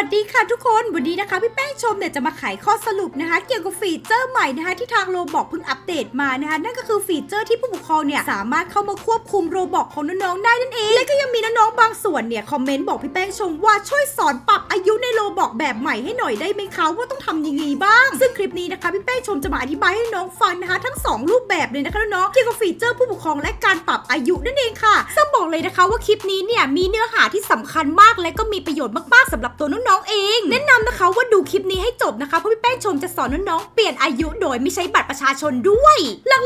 วัสดีค่ะทุกคน วันนี้นะคะพี่แป้งชมเนี่ยจะมาไขข้อสรุปนะคะ เกี่ยวกับฟีเจอร์ใหม่นะคะที่ทางโรบอกเพิ่งอัปเดตมานะคะ นั่นก็คือฟีเจอร์ที่ผู้ปกครองเนี่ยสามารถเข้ามาควบคุมโรบอกของน้องๆได้นั่นเอง และก็ยังมีน้องๆบางส่วนเนี่ยคอมเมนต์บอกพี่แป้งชมว่าช่วยสอนปรับอายุในโรบอกแบบใหม่ให้หน่อยได้ไหมคะว่าต้องทำยังไงบ้าง ซึ่งคลิปนี้นะคะพี่แป้งชมจะมาอธิบายให้น้องฟังนะคะทั้งสองรูปแบบเลยนะคะน้องๆเกี่ยวกับฟีเจอร์ผู้ปกครองและการปรับอายุนั่นเองค่ะซึ่งบอกเลยนะคะว่าคลิปนี้เนี่ยมีเนื้อหาที่สำคัญมากและก็มีประโยชน์มากๆสำหรับตัวน้องๆเอง แนะนำนะคะว่าดูคลิปนี้ให้จบนะคะเพราะพี่แป้งชมจะสอนน้องๆเปลี่ยนอายุโดยไม่ใช้บัตรประชาชนด้วย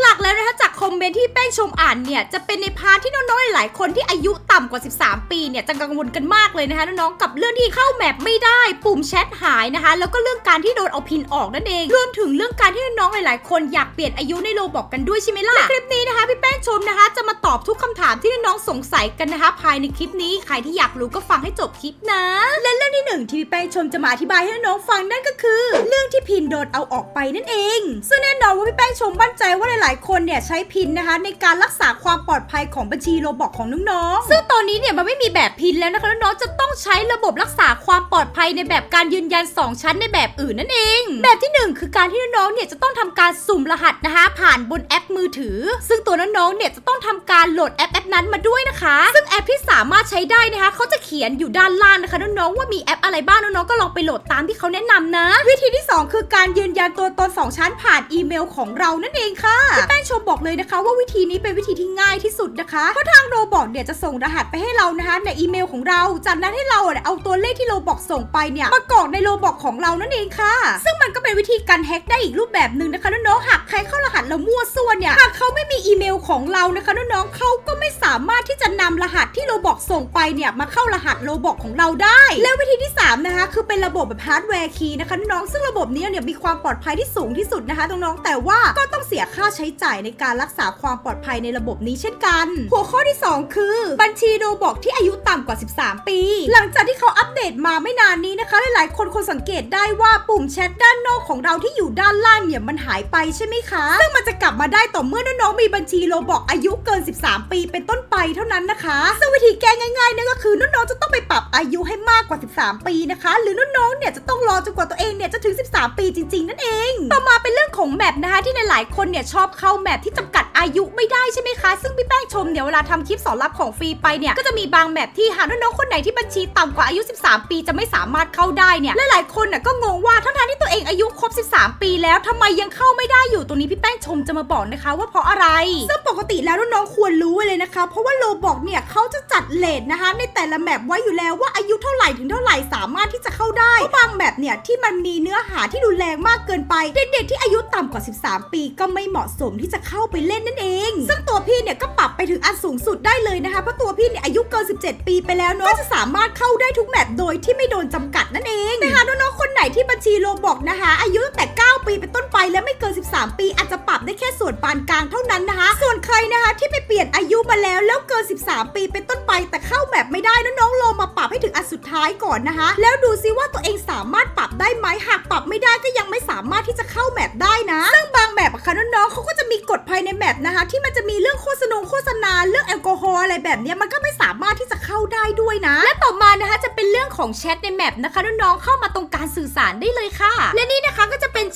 หลักๆ แล้วนะคะจากคอมเมนต์ที่แป้งชมอ่านเนี่ยจะเป็นในพาร์ทที่น้องๆหลายคนที่อายุต่ำกว่า 13 ปีเนี่ยจะกังวลกันมากเลยนะคะน้องๆกับเรื่องที่เข้าแมปไม่ได้ปุ่มแชทหายนะคะ แล้วก็เรื่องการที่โดนเอาพินออกนั่นเองรวมถึงเรื่องการที่น้องๆหลายๆ คนอยากเปลี่ยนอายุในโลบอกกันด้วยใช่ไหมล่ะคลิปนี้นะคะพี่แป้งชมนะคะ จะมาตอบทุกคำถามที่น้องๆสงสัยกันนะคะ ภายในคลิปนี้ใครที่อยากรู้ก็ฟังให้จบคลิปนะและเรื่องที่หนึ่งที่พี่แป้งชมจะมาอธิบายให้น้องๆฟังนั่นก็คือ เรื่องที่พินโดนเอาออกไปนั่นเอง ซึ่งแน่นอนว่าพี่แป้งชมมั่นใจว่าหลายๆ คนเนี่ยใช้พินนะคะ ในการรักษาความปลอดภัยของบัญชีโรบอกของน้องๆซึ่งตอนนี้เนี่ยมันไม่มีแบบพินแล้วนะคะน้องๆจะต้องใช้ระบบรักษาความปลอดภัยในแบบการยืนยัน 2 ชั้นในแบบอื่นนั่นเอง แบบที่หนึ่งคือการที่น้องๆเนี่ยจะต้องทำการสุ่มรหัสนะคะผ่านบนแอปมือถือ ซึ่งตัวน้องๆเนี่ยจะต้องทำการโหลดแอปแอปนั้นมาด้วยนะคะ ซึ่งแอปที่สามารถใช้ได้นะคะเขาจะเขียนอยู่ด้านล่างนะคะน้องๆว่ามีแอปอะไรบ้างน้องๆก็ลองไปโหลดตามที่เขาแนะนำนะ วิธีที่ 2 คือการยืนยันตัวตน 2 ชั้นผ่านอีเมลของเรานั่นเองค่ะพี่แป้งชมบอกเลยนะคะ ว่าวิธีนี้เป็นวิธีที่ง่ายที่สุดนะคะเพราะทางโรบอกเนี่ยจะส่งรหัสไปให้เรานะคะในอีเมลของเราจากนั้นให้เราเอาตัวเลขที่โรบอกส่งไปเนี่ยมากรอกในโรบอกของเรานั่นเองค่ะ ซึ่งมันก็เป็นวิธีการแฮ็กได้อีกรูปแบบหนึ่งนะคะน้องๆหากใครเข้ารหัสเรามั่วซั่วนเนี่ยหากเขาไม่มีอีเมลของเรานะคะน้องๆเขาก็ไม่สามารถที่จะนำรหัสที่โรบอกส่งไปเนี่ยมาเข้ารหัสโรบอกของเราได้ แล้ววิธีที่3นะคะ คือเป็นระบบแบบฮาร์ดแวร์คีย์นะคะน้องๆซึ่งระบบนี้เนี่ยมีความปลอดภัยที่สูงที่สุดนะคะน้องๆแต่ว่าก็ต้องเสียค่าใช้จ่ายในการรักษาความปลอดภัยในระบบนี้เช่นกัน หัวข้อที่ 2 คือ บัญชีโรบอกที่อายุต่ำกว่า 13 ปี หลังจากที่เขาอัปเดตมาไม่นานนี้นะคะ หลายๆ คนคนสังเกตได้ว่าปุ่มแชทด้านนอกของเราที่อยู่ด้านล่างเนี่ยมันหายไปใช่ไหมคะ ซึ่งมันจะกลับมาได้ต่อเมื่อน้องๆมีบัญชีโรบอกอายุเกิน 13 ปี เป็นต้นไปเท่านั้นนะคะ ซึ่งวิธีแก้ง่ายๆนั่นก็คือน้องๆจะต้องไปปรับอายุให้มากกว่า 13 ปีนะคะ หรือน้องๆ เนี่ยจะต้องรอจนกว่าตัวเองเนี่ยจะถึง 13 ปีจริง ๆ นั่นเอง ต่อมาเป็นเรื่องของแมปนะคะที่หลายๆคนเนี่ยชอบเข้าแมปที่จำกัดอายุไม่ได้ใช่ไหมคะ ซึ่งพี่แป้งชมเนี่ยเวลาทำคลิปสอนรับของฟรีไปเนี่ยก็จะมีบางแมปที่หากน้องๆคนไหนที่บัญชีต่ำกว่าอายุ 13 ปีจะไม่สามารถเข้าได้เนี่ยหลายๆคนน่ะก็งงว่าทั้งๆที่ตัวเองอายุครบ 13 ปี แล้วทำไมยังเข้าไม่ได้อยู่ตรงนี้พี่แป้งชมจะมาบอกนะคะ ว่าเพราะอะไร ซึ่งปกติแล้วน้องๆควรรู้เลยนะคะ เพราะว่าโลบอกเนี่ยเขาจะจัดเลทนะคะ ในแต่ละแมปไว้อยู่แล้วว่าอายุเท่าไหร่ถึงเท่าไหร่ามารถที่จะเข้าได้เพราะบางแมปเนี่ยที่มันมีเนื้อหาที่รุนแรงมากเกินไป เด็กๆที่อายุต่ำกว่า 13 ปีก็ไม่เหมาะสมที่จะเข้าไปเล่นนั่นเอง ซึ่งตัวพี่เนี่ยก็ปรับไปถึงอันสูงสุดได้เลยนะคะเพราะตัวพี่เนี่ยอายุเกิน 17 ปีไปแล้วเนาะก็จะสามารถเข้าได้ทุกแมปโดยที่ไม่โดนจำกัดนั่นเองแต่หาน้องๆคนไหนที่บัญชีโลบอกนะคะ อายุตั้งแต่ 9 ปีเป็นต้นไปและไม่เกิน 13 ปีอาจจะปรับได้แค่ส่วนปานกลางเท่านั้นนะคะ ส่วนใครนะคะที่ไปเปลี่ยนอายุมาแล้วแล้วเกิน 13 ปีเป็นต้นไปแต่เข้าแมปไม่ได้น้องๆลงมาปรับให้ถึงอันสุดท้ายก่อนนะคะแล้วดูซิว่าตัวเองสามารถปรับได้ไหมหากปรับไม่ได้ก็ยังไม่สามารถที่จะเข้าแมปได้นะซึ่งบางแมปอะค่ะน้องๆเขาก็จะมีกฎภายในแมปนะคะ ที่มันจะมีเรื่องโฆษณาโฆษณาเรื่องแอลกอฮอล์อะไรแบบนี้มันก็ไม่สามารถที่จะเข้าได้ด้วยนะ และต่อมานะคะจะเป็นเรื่องของแชทในแมปนะคะน้องๆเข้ามาตรงการสื่อสารได้เลยค่ะ และนี่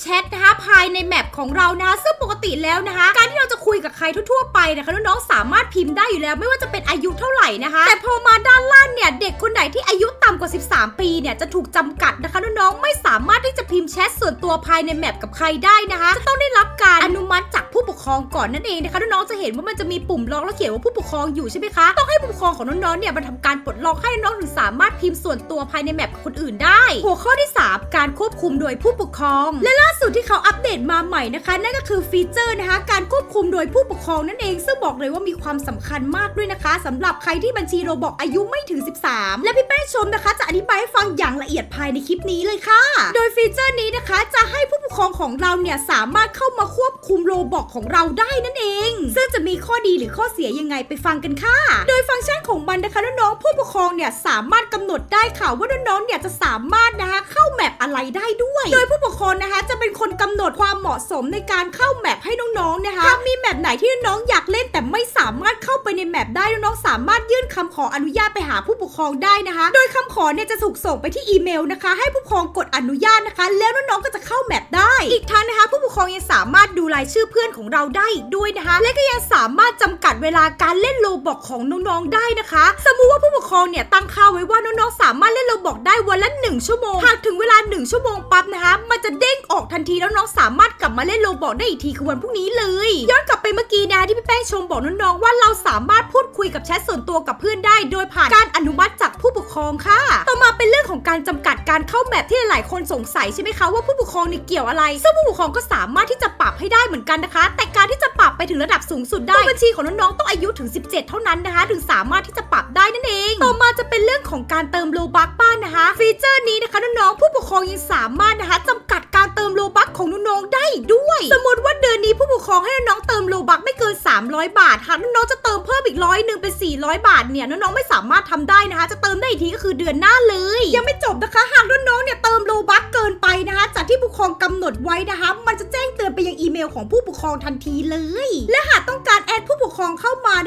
แชทนะคะภายในแมปของเรานะคะซึ่งปกติแล้วนะคะ การที่เราจะคุยกับใครทั่วๆไปนะคะน้องๆสามารถพิมพ์ได้อยู่แล้ว ไม่ว่าจะเป็นอายุเท่าไหร่นะคะ แต่พอมาด้านล่างเนี่ยเด็กคนไหนที่อายุต่ำกว่า 13 ปีเนี่ยจะถูกจำกัดนะคะน้องๆไม่สามารถที่จะพิมพ์แชทส่วนตัวภายในแมปกับใครได้นะคะจะต้องได้รับ องก่อนนั่นเองนะคะน้องๆจะเห็นว่ามันจะมีปุ่มล็อกแล้วเขียนว่าผู้ปกครองอยู่ใช่ไหมคะต้องให้ผู้ปกครองของน้องๆเนี่ยมาทำการปลดล็อกให้น้องถึงสามารถพิมพ์ส่วนตัวภายในแมปกับคนอื่นได้ หัวข้อที่ 3 การควบคุมโดยผู้ปกครอง และล่าสุดที่เขาอัปเดตมาใหม่นะคะ นั่นก็คือฟีเจอร์นะคะการควบคุมโดยผู้ปกครองนั่นเอง ซึ่งบอกเลยว่ามีความสำคัญมากด้วยนะคะสำหรับใครที่บัญชีโรบอกอายุไม่ถึง 13 และพี่แป้งชมนะคะ จะอธิบายให้ฟังอย่างละเอียดภายในคลิปนี้เลยค่ะ โดยฟีเจอร์นี้นะคะจะให้ผู้ปกครองของเราเนี่ยสามารถเข้ามาควบคุมโรบอกของเราได้นั่นเอง ซึ่งจะมีข้อดีหรือข้อเสียยังไงไปฟังกันค่ะ โดยฟังก์ชันของมันนะคะน้องๆผู้ปกครองเนี่ยสามารถกำหนดได้ค่ะว่าน้องๆเนี่ยจะสามารถนะคะเข้าแมปอะไรได้ด้วย โดยผู้ปกครองนะคะจะเป็นคนกำหนดความเหมาะสมในการเข้าแมปให้น้องๆนะคะถ้ามีแมปไหนที่น้องอยากเล่นแต่ไม่สามารถเข้าไปในแมปได้น้องๆสามารถยื่นคำขออนุญาตไปหาผู้ปกครองได้นะคะ โดยคำขอเนี่ยจะถูกส่งไปที่อีเมลนะคะ ให้ผู้ปกครองกดอนุญาตนะคะ แล้วน้องๆก็จะเข้าแมปได้ อีกทั้งนะคะ ผู้ปกครองยังสามารถดูรายชื่อเพื่อนของเราได้อีกด้วยนะคะ และก็ยังสามารถจำกัดเวลาการเล่นโลบอกของน้องๆได้นะคะ สมมุติว่าผู้ปกครองเนี่ยตั้งค่าไว้ว่าน้องๆสามารถเล่นโลบอกได้วันละ 1 ชั่วโมง หากถึงเวลา 1 ชั่วโมงปั๊บนะคะ มันจะเด้งออกทันทีแล้วน้องสามารถกลับมาเล่นโลบอกได้อีกทีคือวันพรุ่งนี้เลย ย้อนกลับไปเมื่อกี้นะที่พี่แป้งชมบอกน้องๆว่าเราสามารถพูดคุยกับแชทส่วนตัวกับเพื่อนได้ โดยผ่านการอนุมัติจากผู้ปกครองค่ะ ต่อมาเป็นเรื่องของการจำกัดการเข้าแมปที่หลายๆคนสงสัยใช่ไหมคะว่าผู้ปกครองเนี่ยเกี่ยวอะไรซึ่งผู้ปกครองก็สามารถที่จะปรับให้ได้เหมือนกันนะคะ แต่การที่จะปรับไปถึงระดับสูงสุดได้บัญชีของน้องๆต้องอายุถึง 17 เท่านั้นนะคะ ถึงสามารถที่จะปรับได้นั่นเอง ต่อมาจะเป็นเรื่องของการเติมโลบักบ้านนะคะ ฟีเจอร์นี้นะคะน้องๆผู้ปกครองยังสามารถนะคะจำกัดการเติมโลบักของน้องๆได้อีกด้วย สมมติว่าเดือนนี้ผู้ปกครองให้น้องๆเติมโลบักไม่เกิน 300 บาทหากน้องๆจะเติมเพิ่มอีกร้อยหนึ่งเป็น 400 บาทเนี่ยน้องๆไม่สามารถทำได้นะคะ จะเติมได้อีกทีก็คือเดือนหน้าเลย ยังไม่จบนะคะหากน้องๆเนี่ยเติมโลบักเกินไปนะคะจากที่ผู้ปกครองกำหนดไว้นะคะ มันจะแจ้งเตือนไปยังอีเมลของผู้ปกครองทันทีเลย และหากต้องการแอด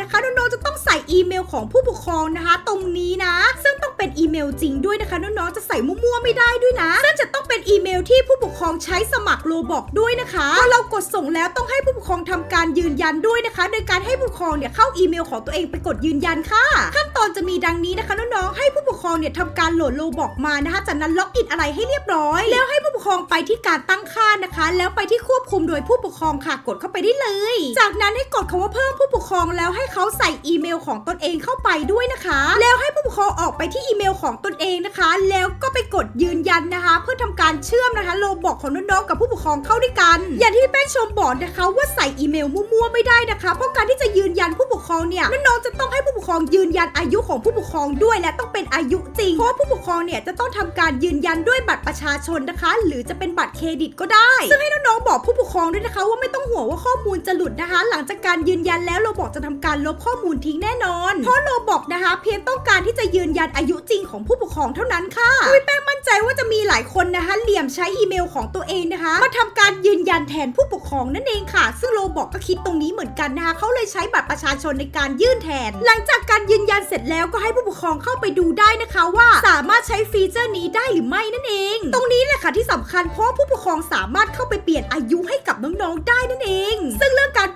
นะคะน้องๆจะต้องใส่อีเมลของผู้ปกครองนะคะ ตรงนี้นะ ซึ่งต้องเป็นอีเมลจริงด้วยนะคะน้องๆจะใส่มั่วๆไม่ได้ด้วยนะซึ่งจะต้องเป็นอีเมลที่ผู้ปกครองใช้สมัครโลบอกด้วยนะคะพอเรากดส่งแล้วต้องให้ผู้ปกครองทำการยืนยันด้วยนะคะ โดยการให้ผู้ปกครองเนี่ยเข้าอีเมลของตัวเองไปกดยืนยันค่ะ ขั้นตอนจะมีดังนี้นะคะน้องๆให้ผู้ปกครองเนี่ยทำการโหลดโลบอกมานะคะจากนั้นล็อกอินอะไรให้เรียบร้อย แล้วให้ผู้ปกครองไปที่การตั้งค่านะคะ แล้วไปที่ควบคุมโดยผู้ปกครองค่ะกดเข้าไปได้เลย จากนั้นให้กดคำว่าเพิ่มผู้ปกครองแล้วให้เขาใส่อีเมลของตนเองเข้าไปด้วยนะคะ แล้วให้ผู้ปกครองออกไปที่อีเมลของตนเองนะคะ แล้วก็ไปกดยืนยันนะคะ เพื่อทำการเชื่อมนะคะโลบอกของน้องๆกับผู้ปกครองเข้าด้วยกัน อย่างที่พี่แป้งชมบอกนะคะว่าใส่อีเมลมั่วๆไม่ได้นะคะ เพราะการที่จะยืนยันผู้ปกครองเนี่ยน้องๆจะต้องให้ผู้ปกครองยืนยันอายุของผู้ปกครองด้วยและต้องเป็นอายุจริงเพราะผู้ปกครองเนี่ยจะต้องทำการยืนยันด้วยบัตรประชาชนนะคะ หรือจะเป็นบัตรเครดิตก็ได้ ซึ่งให้น้องๆบอกผู้ปกครองด้วยนะคะ ว่าไม่ต้องห่วงว่าข้อมูลจะหลุดนะคะ หลังจากการยืนยันแล้วเราบอกจะทำการลบข้อมูลทิ้งแน่นอน เพราะเราบอกนะคะ เพียงต้องการที่จะยืนยันอายุจริงของผู้ปกครองเท่านั้นค่ะพี่แป้งมั่นใจว่าจะมีหลายคนนะคะเหลี่ยมใช้อีเมลของตัวเองนะคะ มาทำการยืนยันแทนผู้ปกครองนั่นเองค่ะ ซึ่งโลบอกก็คิดตรงนี้เหมือนกันนะคะเขาเลยใช้บัตรประชาชนในการยื่นแทน หลังจากการยืนยันเสร็จแล้วก็ให้ผู้ปกครองเข้าไปดูได้นะคะว่าสามารถใช้ฟีเจอร์นี้ได้หรือไม่นั่นเอง ตรงนี้แหละค่ะที่สำคัญเพราะผู้ปกครองสามารถเข้าไปเปลี่ยนอายุให้กับน้องๆได้นั่นเองซึ่ง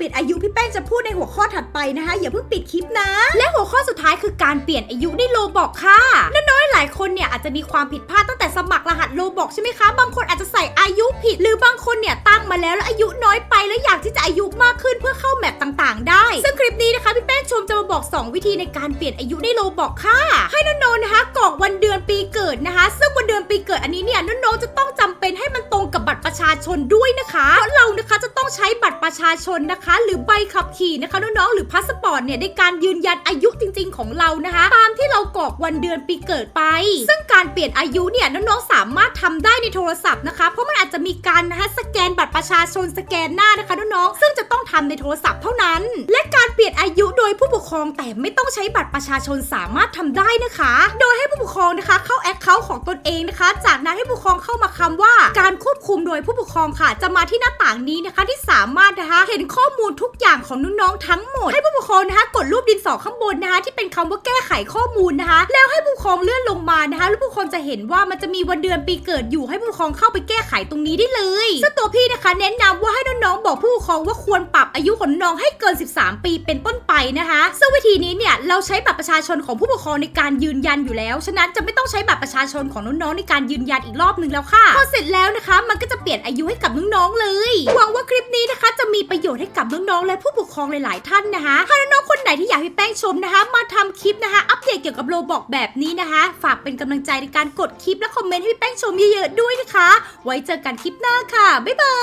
ปลี่ยนอายุพี่แป้งจะพูดในหัวข้อถัดไปนะคะ อย่าเพิ่งปิดคลิปนะ และหัวข้อสุดท้ายคือการเปลี่ยนอายุในโลบอกค่ะน้อยๆหลายคนเนี่ยอาจจะมีความผิดพลาดตั้งแต่สมัครรหัสโลบอกใช่ไหมคะ บางคนอาจจะใส่อายุผิดหรือบางคนเนี่ยตั้งมาแล้วแล้วอายุน้อยไปแล้วอยากที่จะอายุมากขึ้นเพื่อเข้าแมปต่างๆ ได้ ซึ่งคลิปนี้นะคะพี่แป้งชมจะมาบอก 2 วิธีในการเปลี่ยนอายุในโลบอกค่ะ ให้น้องๆนะคะกรอกวันเดือนปีเกิดนะคะ ซึ่งวันเดือนปีเกิดอันนี้เนี่ยน้องๆจะต้องจำเป็นให้มันตรงกับบัตรประชาชนด้วยนะคะเพราะเรานะคะจะต้องใช้บัตรประชาชนนะคะ หรือใบขับขี่นะคะน้องๆหรือพาสปอร์ตเนี่ยในการยืนยันอายุจริง ๆ ของเรานะคะตามที่เรากรอกวันเดือนปีเกิดไป ซึ่งการเปลี่ยนอายุเนี่ยน้องๆสามารถทำได้ในโทรศัพท์นะคะ เพราะมันอาจจะมีการนะคะสแกนบัตรประชาชนสแกนหน้านะคะน้องๆซึ่งจะต้องทำในโทรศัพท์เท่านั้น และการเปลี่ยนอายุโดยผู้ปกครองแต่ไม่ต้องใช้บัตรประชาชนสามารถทำได้นะคะ โดยให้ ครองนะคะ เข้าแอคเคาท์ของตนเองนะคะ จากนั้นให้ผู้ปกครองเข้ามาคำว่า การควบคุมโดยผู้ปกครองค่ะ จะมาที่หน้าต่างนี้นะคะที่สามารถนะคะ เห็นข้อมูลทุกอย่างของน้องๆทั้งหมด ให้ผู้ปกครองนะคะ กดรูปดินสอข้างบนนะคะ ที่เป็นคำว่าแก้ไขข้อมูลนะคะ แล้วให้ผู้ปกครองเลื่อนลงมานะคะแล้วผู้ปกครองจะเห็นว่ามันจะมีวันเดือนปีเกิดอยู่ให้ผู้ปกครองเข้าไปแก้ไขตรงนี้ได้เลยซึ่งตัวพี่นะคะ แนะนำว่าให้น้องๆบอกผู้ปกครองว่าควรปรับอายุของน้องให้เกิน 13 ปีเป็นต้นไปนะคะ ซึ่งวิธีนี้เนี่ยเราใช้บัตรประชาชนของผู้ปกครองในการยืนยันอยู่แล้วฉะนั้นจะไม่ต้องใช้บัตรประชาชนของน้องๆในการยืนยันอีกรอบหนึ่งแล้วค่ะ พอเสร็จแล้วนะคะ มันก็จะเปลี่ยนอายุให้กับน้องๆเลยหวังว่าคลิปนี้นะคะ จะมีประโยชน์ให้กับน้องๆและผู้ปกครองหลายๆท่านนะคะถ้าน้องๆคนไหนที่อยากให้แป้งชมนะคะ มาทำคลิปนะคะ อัปเดตเกี่ยวกับโลบอกแบบนี้นะคะ ฝากเป็นกำลังใจในการกดคลิปและคอมเมนต์ให้พี่แป้งชมเยอะๆด้วยนะคะ ไว้เจอกันคลิปหน้าค่ะบ๊ายบา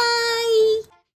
ย